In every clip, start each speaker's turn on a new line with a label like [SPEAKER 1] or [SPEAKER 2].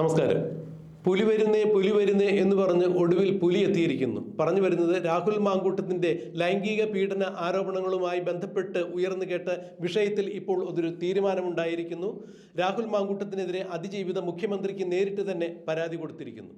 [SPEAKER 1] നമസ്കാരം പുലി വരുന്നേ പുലി വരുന്നേ എന്ന് പറഞ്ഞ് ഒടുവിൽ പുലി എത്തിയിരിക്കുന്നു പറഞ്ഞു വരുന്നത് രാഹുൽ മാങ്കൂട്ടത്തിന്റെ ലൈംഗിക പീഡന ആരോപണങ്ങളുമായി ബന്ധപ്പെട്ട് ഉയർന്നു കേട്ട് വിഷയത്തിൽ ഇപ്പോൾ ഒരു തീരുമാനമുണ്ടായിരിക്കുന്നു രാഹുൽ മാങ്കൂട്ടത്തിനെതിരെ അതിജീവിത മുഖ്യമന്ത്രിക്ക് നേരിട്ട് തന്നെ പരാതി കൊടുത്തിരിക്കുന്നു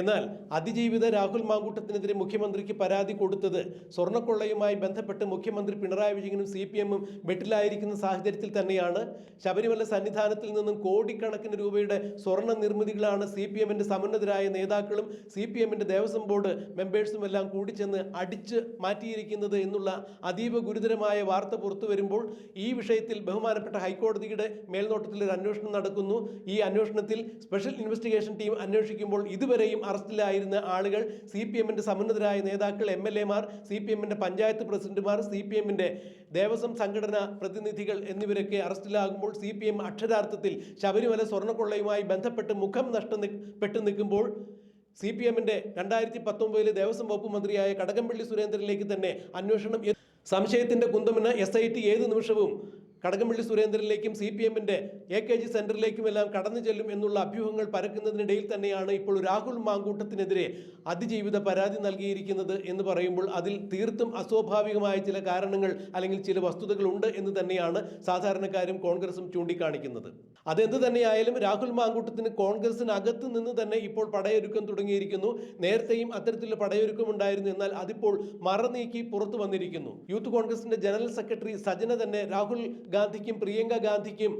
[SPEAKER 1] എന്നാൽ അതിജീവിത രാഹുൽ മാങ്കൂട്ടത്തിനെതിരെ മുഖ്യമന്ത്രിക്ക് പരാതി കൊടുത്തത് സ്വർണ്ണക്കൊള്ളയുമായി ബന്ധപ്പെട്ട് മുഖ്യമന്ത്രി പിണറായി വിജയനും സി പി എമ്മും വെട്ടിലായിരിക്കുന്ന സാഹചര്യത്തിൽ തന്നെയാണ് ശബരിമല സന്നിധാനത്തിൽ നിന്നും കോടിക്കണക്കിന് രൂപയുടെ സ്വർണ്ണ നിർമ്മിതികളാണ് സി പി എമ്മിൻ്റെ സമന്നതരായ നേതാക്കളും സി പി എമ്മിൻ്റെ ദേവസ്വം ബോർഡ് മെമ്പേഴ്സും എല്ലാം ചെന്ന് അടിച്ച് മാറ്റിയിരിക്കുന്നത് എന്നുള്ള അതീവ ഗുരുതരമായ വാർത്ത പുറത്തു വരുമ്പോൾ ഈ വിഷയത്തിൽ ബഹുമാനപ്പെട്ട ഹൈക്കോടതിയുടെ മേൽനോട്ടത്തിൽ ഒരു അന്വേഷണം നടക്കുന്നു ഈ അന്വേഷണത്തിൽ സ്പെഷ്യൽ ഇൻവെസ്റ്റിഗേഷൻ ടീം അന്വേഷിക്കുമ്പോൾ ഇതുവരെയും പിയും അറസ്റ്റിലായിരുന്ന ആളുകൾ സി പി എമ്മിൻ്റെ സമുന്നതരായ നേതാക്കൾ എം എൽ എമാർ സി പി എമ്മിൻ്റെ പഞ്ചായത്ത് പ്രസിഡന്റുമാർ സി പി എമ്മിൻ്റെ ദേവസ്വം സംഘടന പ്രതിനിധികൾ എന്നിവരൊക്കെ അറസ്റ്റിലാകുമ്പോൾ സി പി എം അക്ഷരാർത്ഥത്തിൽ ശബരിമല സ്വർണ്ണക്കൊള്ളയുമായി ബന്ധപ്പെട്ട് മുഖം നഷ്ടം പെട്ടു നിൽക്കുമ്പോൾ സി പി എമ്മിൻ്റെ രണ്ടായിരത്തി പത്തൊമ്പതിലെ ദേവസ്വം വകുപ്പ് മന്ത്രിയായ കടകംപള്ളി സുരേന്ദ്രനിലേക്ക് തന്നെ അന്വേഷണം സംശയത്തിൻ്റെ കുന്തമെന്ന് എസ് ഐ ടി ഏത് നിമിഷവും കടകംപള്ളി സുരേന്ദ്രനിലേക്കും സി പി എമ്മിന്റെ എ കെ ജി സെന്ററിലേക്കും എല്ലാം കടന്നു ചെല്ലും എന്നുള്ള അഭ്യൂഹങ്ങൾ പരക്കുന്നതിനിടയിൽ തന്നെയാണ് ഇപ്പോൾ രാഹുൽ മാങ്കൂട്ടത്തിനെതിരെ അതിജീവിത പരാതി നൽകിയിരിക്കുന്നത് എന്ന് പറയുമ്പോൾ അതിൽ തീർത്തും അസ്വാഭാവികമായ ചില കാരണങ്ങൾ അല്ലെങ്കിൽ ചില വസ്തുതകളുണ്ട് എന്ന് തന്നെയാണ് സാധാരണക്കാരും കോൺഗ്രസും ചൂണ്ടിക്കാണിക്കുന്നത് അതെന്ത് തന്നെയായാലും രാഹുൽ മാങ്കൂട്ടത്തിന് കോൺഗ്രസിനകത്ത് നിന്ന് തന്നെ ഇപ്പോൾ പടയൊരുക്കം തുടങ്ങിയിരിക്കുന്നു നേരത്തെയും അത്തരത്തിലുള്ള പടയൊരുക്കം ഉണ്ടായിരുന്നു എന്നാൽ അതിപ്പോൾ നീക്കി പുറത്തു വന്നിരിക്കുന്നു യൂത്ത് കോൺഗ്രസിന്റെ ജനറൽ സെക്രട്ടറി സജന തന്നെ രാഹുൽ ഗാന്ധിക്കും പ്രിയങ്ക ഗാന്ധിക്കും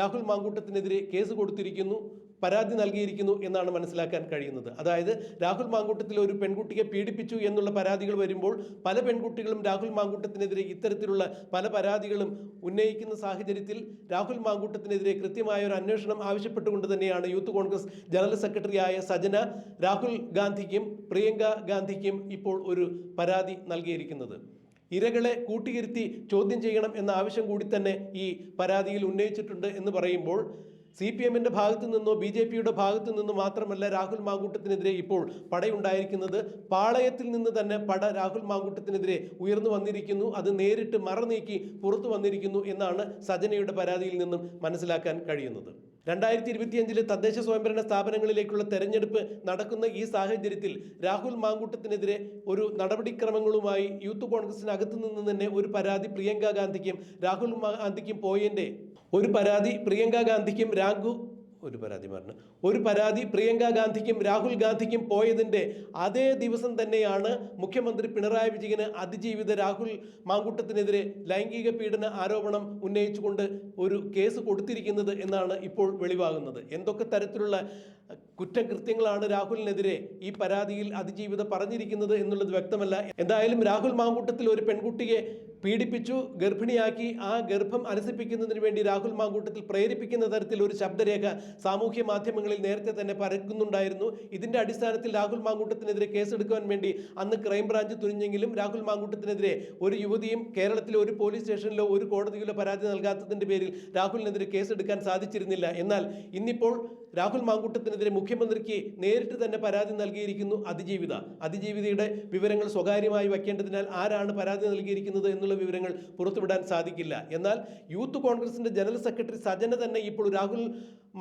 [SPEAKER 1] രാഹുൽ മാങ്കൂട്ടത്തിനെതിരെ കേസ് കൊടുത്തിരിക്കുന്നു പരാതി നൽകിയിരിക്കുന്നു എന്നാണ് മനസ്സിലാക്കാൻ കഴിയുന്നത് അതായത് രാഹുൽ മാങ്കൂട്ടത്തിൽ ഒരു പെൺകുട്ടിയെ പീഡിപ്പിച്ചു എന്നുള്ള പരാതികൾ വരുമ്പോൾ പല പെൺകുട്ടികളും രാഹുൽ മാങ്കൂട്ടത്തിനെതിരെ ഇത്തരത്തിലുള്ള പല പരാതികളും ഉന്നയിക്കുന്ന സാഹചര്യത്തിൽ രാഹുൽ മാങ്കൂട്ടത്തിനെതിരെ കൃത്യമായ ഒരു അന്വേഷണം ആവശ്യപ്പെട്ടുകൊണ്ട് തന്നെയാണ് യൂത്ത് കോൺഗ്രസ് ജനറൽ സെക്രട്ടറിയായ സജന രാഹുൽ ഗാന്ധിക്കും പ്രിയങ്ക ഗാന്ധിക്കും ഇപ്പോൾ ഒരു പരാതി നൽകിയിരിക്കുന്നത് ഇരകളെ കൂട്ടിയിരുത്തി ചോദ്യം ചെയ്യണം എന്ന ആവശ്യം കൂടി തന്നെ ഈ പരാതിയിൽ ഉന്നയിച്ചിട്ടുണ്ട് എന്ന് പറയുമ്പോൾ സി പി എമ്മിൻ്റെ ഭാഗത്തു നിന്നോ ബി ജെ പിയുടെ ഭാഗത്തു നിന്നോ മാത്രമല്ല രാഹുൽ മാങ്കൂട്ടത്തിനെതിരെ ഇപ്പോൾ പടയുണ്ടായിരിക്കുന്നത് പാളയത്തിൽ നിന്ന് തന്നെ പട രാഹുൽ മാങ്കൂട്ടത്തിനെതിരെ ഉയർന്നു വന്നിരിക്കുന്നു അത് നേരിട്ട് നീക്കി പുറത്തു വന്നിരിക്കുന്നു എന്നാണ് സജനയുടെ പരാതിയിൽ നിന്നും മനസ്സിലാക്കാൻ കഴിയുന്നത് രണ്ടായിരത്തി ഇരുപത്തിയഞ്ചിലെ തദ്ദേശ സ്വയംഭരണ സ്ഥാപനങ്ങളിലേക്കുള്ള തെരഞ്ഞെടുപ്പ് നടക്കുന്ന ഈ സാഹചര്യത്തിൽ രാഹുൽ മാങ്കൂട്ടത്തിനെതിരെ ഒരു നടപടിക്രമങ്ങളുമായി യൂത്ത് കോൺഗ്രസിനകത്തു നിന്ന് തന്നെ ഒരു പരാതി പ്രിയങ്ക ഗാന്ധിക്കും രാഹുൽ ഗാന്ധിക്കും പോയന്റെ ഒരു പരാതി പ്രിയങ്ക ഗാന്ധിക്കും രാഹുൽ ഒരു പരാതി മാറണം ഒരു പരാതി പ്രിയങ്ക ഗാന്ധിക്കും രാഹുൽ ഗാന്ധിക്കും പോയതിൻ്റെ അതേ ദിവസം തന്നെയാണ് മുഖ്യമന്ത്രി പിണറായി വിജയന് അതിജീവിത രാഹുൽ മാങ്കൂട്ടത്തിനെതിരെ ലൈംഗിക പീഡന ആരോപണം ഉന്നയിച്ചുകൊണ്ട് ഒരു കേസ് കൊടുത്തിരിക്കുന്നത് എന്നാണ് ഇപ്പോൾ വെളിവാകുന്നത് എന്തൊക്കെ തരത്തിലുള്ള കുറ്റകൃത്യങ്ങളാണ് രാഹുലിനെതിരെ ഈ പരാതിയിൽ അതിജീവിത പറഞ്ഞിരിക്കുന്നത് എന്നുള്ളത് വ്യക്തമല്ല എന്തായാലും രാഹുൽ മാങ്കൂട്ടത്തിൽ ഒരു പെൺകുട്ടിയെ പീഡിപ്പിച്ചു ഗർഭിണിയാക്കി ആ ഗർഭം അലസിപ്പിക്കുന്നതിന് വേണ്ടി രാഹുൽ മാങ്കൂട്ടത്തിൽ പ്രേരിപ്പിക്കുന്ന തരത്തിൽ ഒരു ശബ്ദരേഖ സാമൂഹ്യ മാധ്യമങ്ങളിൽ നേരത്തെ തന്നെ പരക്കുന്നുണ്ടായിരുന്നു ഇതിന്റെ അടിസ്ഥാനത്തിൽ രാഹുൽ മാങ്കൂട്ടത്തിനെതിരെ കേസെടുക്കുവാൻ വേണ്ടി അന്ന് ക്രൈംബ്രാഞ്ച് തുനിഞ്ഞെങ്കിലും രാഹുൽ മാങ്കൂട്ടത്തിനെതിരെ ഒരു യുവതിയും കേരളത്തിലെ ഒരു പോലീസ് സ്റ്റേഷനിലോ ഒരു കോടതിയിലോ പരാതി നൽകാത്തതിന്റെ പേരിൽ രാഹുലിനെതിരെ കേസെടുക്കാൻ സാധിച്ചിരുന്നില്ല എന്നാൽ ഇന്നിപ്പോൾ രാഹുൽ മാങ്കൂട്ടത്തിനെതിരെ മുഖ്യമന്ത്രിക്ക് നേരിട്ട് തന്നെ പരാതി നൽകിയിരിക്കുന്നു അതിജീവിത അതിജീവിതയുടെ വിവരങ്ങൾ സ്വകാര്യമായി വയ്ക്കേണ്ടതിനാൽ ആരാണ് പരാതി നൽകിയിരിക്കുന്നത് എന്നുള്ള വിവരങ്ങൾ പുറത്തുവിടാൻ സാധിക്കില്ല എന്നാൽ യൂത്ത് കോൺഗ്രസിന്റെ ജനറൽ സെക്രട്ടറി സജന തന്നെ ഇപ്പോൾ രാഹുൽ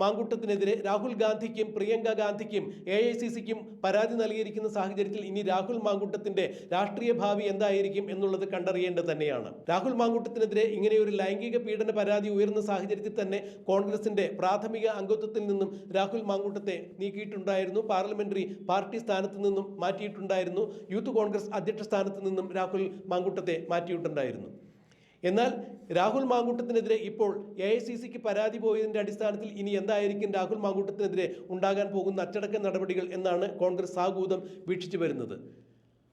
[SPEAKER 1] മാങ്കൂട്ടത്തിനെതിരെ രാഹുൽ ഗാന്ധിക്കും പ്രിയങ്ക ഗാന്ധിക്കും എ ഐ സി സിക്കും പരാതി നൽകിയിരിക്കുന്ന സാഹചര്യത്തിൽ ഇനി രാഹുൽ മാങ്കൂട്ടത്തിന്റെ രാഷ്ട്രീയ ഭാവി എന്തായിരിക്കും എന്നുള്ളത് കണ്ടറിയേണ്ടത് തന്നെയാണ് രാഹുൽ മാങ്കൂട്ടത്തിനെതിരെ ഇങ്ങനെയൊരു ലൈംഗിക പീഡന പരാതി ഉയർന്ന സാഹചര്യത്തിൽ തന്നെ കോൺഗ്രസിന്റെ പ്രാഥമിക അംഗത്വത്തിൽ നിന്നും രാഹുൽ മാങ്കൂട്ടത്തെ നീക്കിയിട്ടുണ്ടായിരുന്നു പാർലമെന്ററി പാർട്ടി സ്ഥാനത്ത് നിന്നും മാറ്റിയിട്ടുണ്ടായിരുന്നു യൂത്ത് കോൺഗ്രസ് അധ്യക്ഷ സ്ഥാനത്ത് നിന്നും രാഹുൽ മാങ്കൂട്ടത്തെ മാറ്റിയിട്ടുണ്ടായിരുന്നു എന്നാൽ രാഹുൽ മാങ്കൂട്ടത്തിനെതിരെ ഇപ്പോൾ എ ഐ സി സിക്ക് പരാതി പോയതിൻ്റെ അടിസ്ഥാനത്തിൽ ഇനി എന്തായിരിക്കും രാഹുൽ മാങ്കൂട്ടത്തിനെതിരെ ഉണ്ടാകാൻ പോകുന്ന അച്ചടക്ക നടപടികൾ എന്നാണ് കോൺഗ്രസ് സാഗൂതം വീക്ഷിച്ചു വരുന്നത്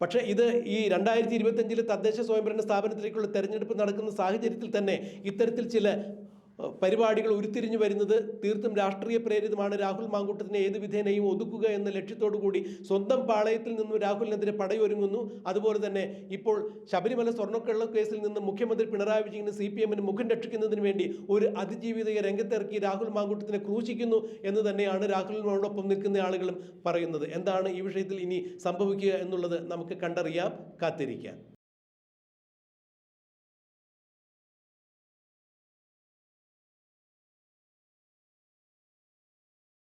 [SPEAKER 1] പക്ഷേ ഇത് ഈ രണ്ടായിരത്തി ഇരുപത്തഞ്ചിലെ തദ്ദേശ സ്വയംഭരണ സ്ഥാപനത്തിലേക്കുള്ള തെരഞ്ഞെടുപ്പ് നടക്കുന്ന സാഹചര്യത്തിൽ തന്നെ ഇത്തരത്തിൽ ചില പരിപാടികൾ ഉരുത്തിരിഞ്ഞു വരുന്നത് തീർത്തും രാഷ്ട്രീയ പ്രേരിതമാണ് രാഹുൽ മാങ്കൂട്ടത്തിനെ ഏത് വിധേനയും ഒതുക്കുക എന്ന ലക്ഷ്യത്തോടു കൂടി സ്വന്തം പാളയത്തിൽ നിന്നും രാഹുലിനെതിരെ പടയൊരുങ്ങുന്നു അതുപോലെ തന്നെ ഇപ്പോൾ ശബരിമല സ്വർണ്ണക്കള്ള കേസിൽ നിന്ന് മുഖ്യമന്ത്രി പിണറായി വിജയന് സി പി എമ്മിന് മുഖം രക്ഷിക്കുന്നതിന് വേണ്ടി ഒരു അതിജീവിതയ രംഗത്തിറക്കി രാഹുൽ മാങ്കൂട്ടത്തിനെ ക്രൂശിക്കുന്നു എന്ന് തന്നെയാണ് രാഹുലിനോടൊപ്പം നിൽക്കുന്ന ആളുകളും പറയുന്നത് എന്താണ് ഈ വിഷയത്തിൽ ഇനി സംഭവിക്കുക എന്നുള്ളത് നമുക്ക് കണ്ടറിയാം കാത്തിരിക്കാം